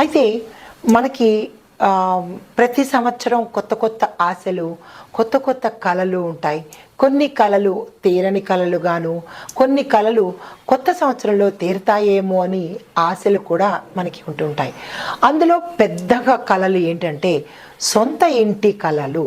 అయితే మనకి ప్రతి సంవత్సరం కొత్త కొత్త ఆశలు కొత్త కొత్త కళలు ఉంటాయి. కొన్ని కళలు తీరని కళలుగాను కొన్ని కళలు కొత్త సంవత్సరంలో తీరుతాయేమో అని ఆశలు కూడా మనకి ఉంటుంటాయి అందులో పెద్దగా కళలు ఏంటంటే సొంత ఇంటి కళలు.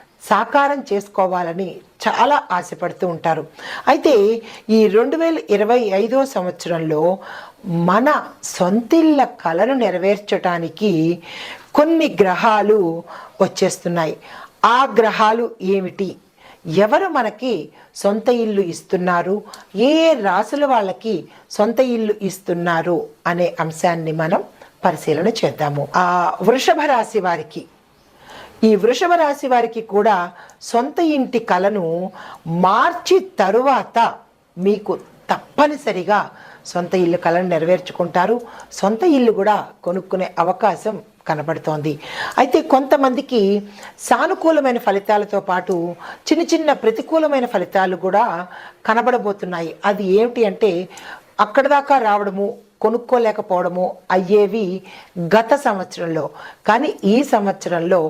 సాకారం చేసుకోవాలని చాలా ఆశపడుతూ ఉంటారు. అయితే ఈ రెండు వేల ఇరవై ఐదో సంవత్సరంలో మన సొంతిళ్ళ కళను నెరవేర్చడానికి కొన్ని గ్రహాలు వచ్చేస్తున్నాయి. ఆ గ్రహాలు ఏమిటి? ఎవరు మనకి సొంత ఇల్లు ఇస్తున్నారు? ఏ ఏ రాసుల వాళ్ళకి సొంత ఇల్లు ఇస్తున్నారు? అనే అంశాన్ని మనం పరిశీలన చేద్దాము. ఆ వృషభ రాశి వారికి ఈ వృషభ రాశి వారికి కూడా సొంత ఇంటి కలను మార్చి తరువాత మీకు తప్పనిసరిగా సొంత ఇల్లు కళను నెరవేర్చుకుంటారు. సొంత ఇల్లు కూడా కొనుక్కునే అవకాశం కనబడుతోంది. అయితే కొంతమందికి సానుకూలమైన ఫలితాలతో పాటు చిన్న చిన్న ప్రతికూలమైన ఫలితాలు కూడా కనబడబోతున్నాయి. అది ఏమిటి అంటే అక్కడ దాకా రావడము కొనుక్కోలేకపోవడము అయ్యేవి గత సంవత్సరంలో. కానీ ఈ సంవత్సరంలో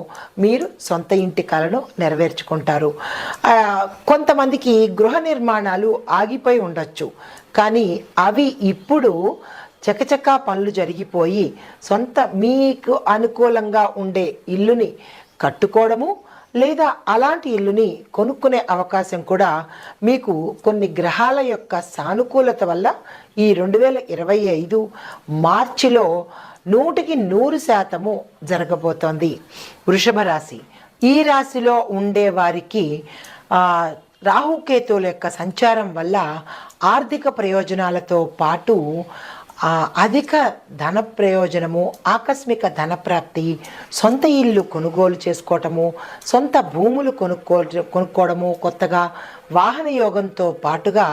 మీరు సొంత ఇంటి కలను నెరవేర్చుకుంటారు. కొంతమందికి గృహ నిర్మాణాలు ఆగిపోయి ఉండొచ్చు. కానీ అవి ఇప్పుడు చకచకా పనులు జరిగిపోయి సొంత మీకు అనుకూలంగా ఉండే ఇల్లుని కట్టుకోవడము లేదా అలాంటి ఇల్లుని కొనుక్కునే అవకాశం కూడా మీకు కొన్ని గ్రహాల యొక్క సానుకూలత వల్ల ఈ రెండు వేల ఇరవై ఐదు మార్చిలో నూటికి నూరు శాతము జరగబోతోంది. వృషభ రాశి. ఈ రాశిలో ఉండే వారికి రాహుకేతువుల యొక్క సంచారం వల్ల ఆర్థిక ప్రయోజనాలతో పాటు ఆ, అధిక ధన ప్రయోజనము ఆకస్మిక ధన ప్రాప్తి సొంత ఇల్లు కొనుగోలు చేసుకోవటము సొంత భూములు కొనుక్కో కొనుక్కోవడము కొత్తగా వాహన యోగంతో పాటుగా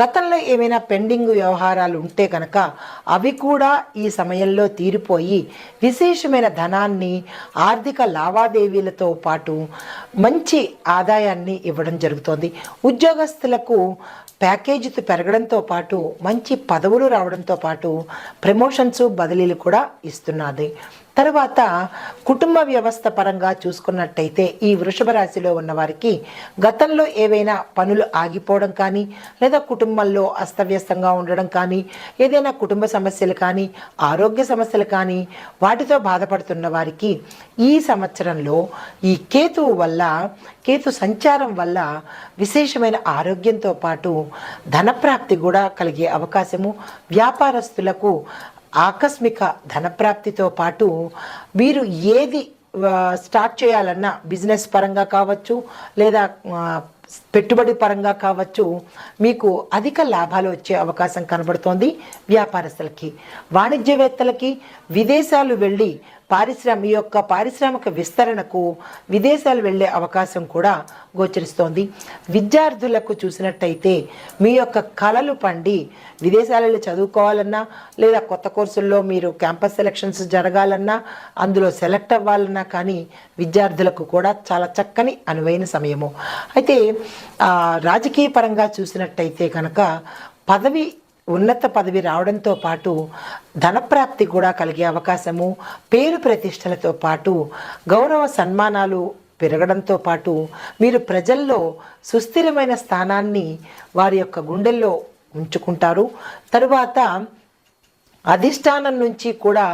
గతంలో ఏమైనా పెండింగ్ వ్యవహారాలు ఉంటే కనుక అవి కూడా ఈ సమయంలో తీరిపోయి విశేషమైన ధనాన్ని ఆర్థిక లావాదేవీలతో పాటు మంచి ఆదాయాన్ని ఇవ్వడం జరుగుతోంది. ఉద్యోగస్తులకు ప్యాకేజీతో పెరగడంతో పాటు మంచి పదవులు రావడంతో పాటు ప్రమోషన్స్ బదిలీలు కూడా ఇస్తున్నది. తర్వాత కుటుంబ వ్యవస్థ పరంగా చూసుకున్నట్టయితే ఈ వృషభ రాశిలో ఉన్న వారికి గతంలో ఏవైనా పనులు ఆగిపోవడం కానీ లేదా కుటుంబంలో అస్తవ్యస్తంగా ఉండడం కానీ ఏదైనా కుటుంబ సమస్యలు కానీ ఆరోగ్య సమస్యలు కానీ వాటితో బాధపడుతున్న వారికి ఈ సంవత్సరంలో ఈ కేతువు వల్ల కేతు సంచారం వల్ల విశేషమైన ఆరోగ్యంతో పాటు ధనప్రాప్తి కూడా కలిగే అవకాశము వ్యాపారస్తులకు ఆకస్మిక ధనప్రాప్తితో పాటు మీరు ఏది స్టార్ట్ చేయాలన్నా బిజినెస్ పరంగా కావచ్చు లేదా పెట్టుబడి పరంగా కావచ్చు మీకు అధిక లాభాలు వచ్చే అవకాశం కనబడుతోంది వ్యాపారస్తులకి. వాణిజ్యవేత్తలకి విదేశాలు వెళ్ళి పారిశ్రామ ఈ యొక్క పారిశ్రామిక విస్తరణకు విదేశాలు వెళ్ళే అవకాశం కూడా గోచరిస్తోంది. విద్యార్థులకు చూసినట్టయితే మీ యొక్క కళలు పండి విదేశాలలో చదువుకోవాలన్నా లేదా కొత్త కోర్సుల్లో మీరు క్యాంపస్ సెలక్షన్స్ జరగాలన్నా అందులో సెలెక్ట్ అవ్వాలన్నా కానీ విద్యార్థులకు కూడా చాలా చక్కని అనువైన సమయము. అయితే రాజకీయ పరంగా చూసినట్టయితే కనుక పదవి ఉన్నత పదవి రావడంతో పాటు ధనప్రాప్తి కూడా కలిగే అవకాశము పేరు ప్రతిష్టలతో పాటు గౌరవ సన్మానాలు పెరగడంతో పాటు మీరు ప్రజల్లో సుస్థిరమైన స్థానాన్ని వారి యొక్క గుండెల్లో ఉంచుకుంటారు. తరువాత అధిష్టానం నుంచి కూడా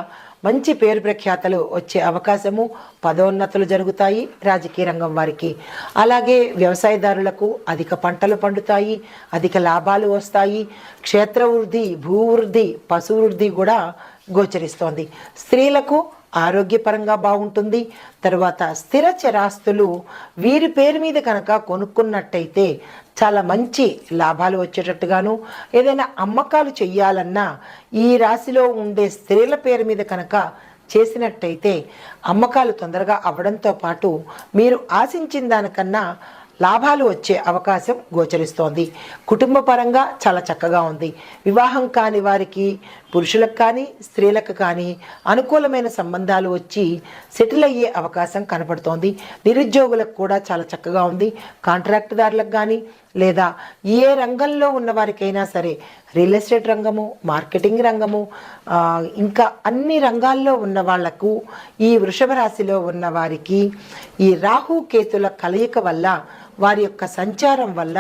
మంచి పేరు ప్రఖ్యాతలు వచ్చే అవకాశము పదోన్నతులు జరుగుతాయి రాజకీయ రంగం వారికి. అలాగే వ్యవసాయదారులకు అధిక పంటలు పండుతాయి అధిక లాభాలు వస్తాయి క్షేత్ర వృద్ధి భూ వృద్ధి పశు వృద్ధి కూడా గోచరిస్తోంది. స్త్రీలకు ఆరోగ్యపరంగా బాగుంటుంది. తర్వాత స్థిర చరాస్తులు వీరి పేరు మీద కనుక కొనుక్కున్నట్టయితే చాలా మంచి లాభాలు వచ్చేటట్టుగాను ఏదైనా అమ్మకాలు చెయ్యాలన్నా ఈ రాశిలో ఉండే స్త్రీల పేరు మీద కనుక చేసినట్టయితే అమ్మకాలు తొందరగా అవ్వడంతో పాటు మీరు ఆశించిన దానికన్నా లాభాలు వచ్చే అవకాశం గోచరిస్తోంది. కుటుంబ పరంగా చాలా చక్కగా ఉంది. వివాహం కాని వారికి పురుషులకు కానీ స్త్రీలకు కానీ అనుకూలమైన సంబంధాలు వచ్చి సెటిల్ అయ్యే అవకాశం కనపడుతోంది. నిరుద్యోగులకు కూడా చాలా చక్కగా ఉంది. కాంట్రాక్టుదారులకు కానీ లేదా ఏ రంగంలో ఉన్న వారికైనా సరే రియల్ ఎస్టేట్ రంగము మార్కెటింగ్ రంగము ఇంకా అన్ని రంగాల్లో ఉన్న వాళ్ళకు ఈ వృషభ రాశిలో ఉన్న వారికి ఈ రాహు కేతుల కలయిక వల్ల వారి యొక్క సంచారం వల్ల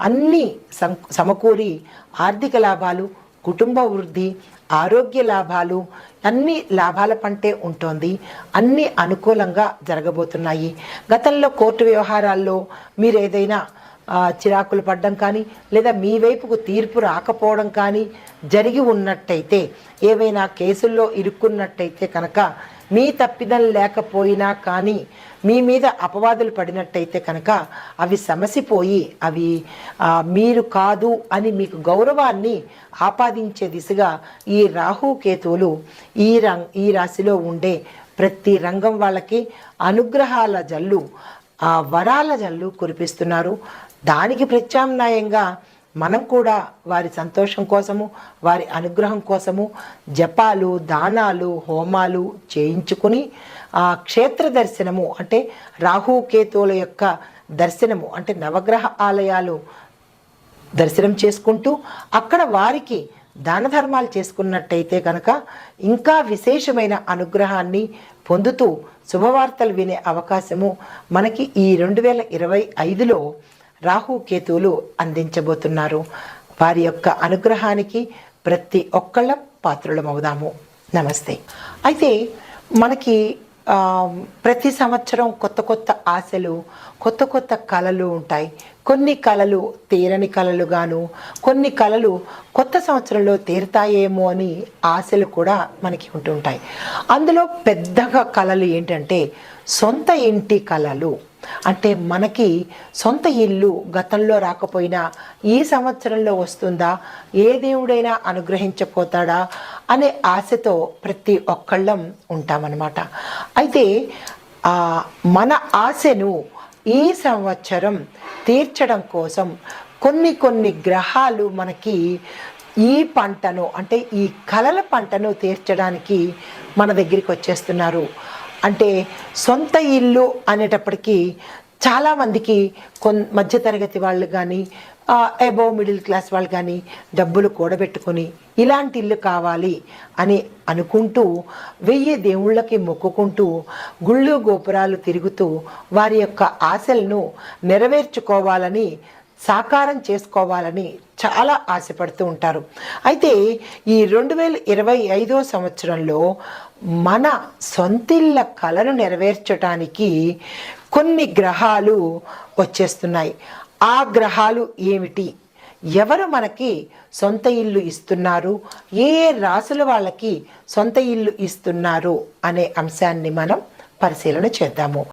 అన్ని సం- సమకూరి ఆర్థిక లాభాలు కుటుంబ వృద్ధి ఆరోగ్య లాభాలు అన్ని లాభాల పంటే ఉంటుంది. అన్ని అనుకూలంగా జరగబోతున్నాయి. గతంలో కోర్టు వ్యవహారాల్లో మీరు ఏదైనా చిరాకులు పడ్డం కానీ లేదా మీ వైపుకు తీర్పు రాకపోవడం కానీ జరిగి ఉన్నట్టయితే ఏవైనా కేసుల్లో ఇరుక్కున్నట్టయితే కనుక మీ తప్పిదం లేకపోయినా కానీ మీ మీద అపవాదులు పడినట్టయితే కనుక అవి సమసిపోయి అవి మీరు కాదు అని మీకు గౌరవాన్ని ఆపాదించే దిశగా ఈ రాహు కేతువులు ఈ రం ఈ రాశిలో ఉండే ప్రతి రంగం వాళ్ళకి అనుగ్రహాల జల్లు ఆ వరాల జల్లు కురిపిస్తున్నారు. దానికి ప్రత్యామ్నాయంగా మనం కూడా వారి సంతోషం కోసము వారి అనుగ్రహం కోసము జపాలు దానాలు హోమాలు చేయించుకుని ఆ క్షేత్ర దర్శనము అంటే రాహు కేతువుల యొక్క దర్శనము అంటే నవగ్రహ ఆలయాలు దర్శనం చేసుకుంటూ అక్కడ వారికి దాన ధర్మాలు చేసుకున్నట్టయితే కనుక ఇంకా విశేషమైన అనుగ్రహాన్ని పొందుతూ శుభవార్తలు వినే అవకాశము మనకి ఈ రెండు వేల ఇరవై ఐదులో రాహు కేతువులు అందించబోతున్నారు. వారి యొక్క అనుగ్రహానికి ప్రతి ఒక్కళ్ళం పాత్రులమవుదాము. నమస్తే. అయితే మనకి ప్రతి సంవత్సరం కొత్త కొత్త ఆశలు కొత్త కొత్త కళలు ఉంటాయి. కొన్ని కళలు తీరని కళలు గాను కొన్ని కళలు కొత్త సంవత్సరంలో తీరుతాయేమో అని ఆశలు కూడా మనకి ఉంటుంటాయి అందులో పెద్దగా కళలు ఏంటంటే సొంత ఇంటి కళలు. అంటే మనకి సొంత ఇల్లు గతంలో రాకపోయినా ఈ సంవత్సరంలో వస్తుందా? ఏ దేవుడైనా అనుగ్రహించపోతాడా అనే ఆశతో ప్రతి ఒక్కళ్ళం ఉంటామన్నమాట. అయితే మన ఆశను ఈ సంవత్సరం తీర్చడం కోసం కొన్ని కొన్ని గ్రహాలు మనకి ఈ పంటను అంటే ఈ కలల పంటను తీర్చడానికి మన దగ్గరికి వచ్చేస్తున్నారు. అంటే సొంత ఇల్లు అనేటప్పటికీ చాలామందికి కొన్ మధ్యతరగతి వాళ్ళు కానీ అబోవ్ మిడిల్ క్లాస్ వాళ్ళు కానీ డబ్బులు కూడబెట్టుకొని ఇలాంటి ఇల్లు కావాలి అని అనుకుంటూ వెయ్యి దేవుళ్ళకి మొక్కుకుంటూ గుళ్ళు గోపురాలు తిరుగుతూ వారి యొక్క ఆశలను నెరవేర్చుకోవాలని సాకారం చేసుకోవాలని చాలా ఆశపడుతూ ఉంటారు. అయితే ఈ రెండు వేల ఇరవై ఐదో సంవత్సరంలో మన సొంతిళ్ళ కళను నెరవేర్చడానికి కొన్ని గ్రహాలు వచ్చేస్తున్నాయి. ఆ గ్రహాలు ఏమిటి? ఎవరు మనకి సొంత ఇల్లు ఇస్తున్నారు? ఏ ఏ రాసుల వాళ్ళకి సొంత ఇల్లు ఇస్తున్నారు? అనే అంశాన్ని మనం పరిశీలన చేద్దాము.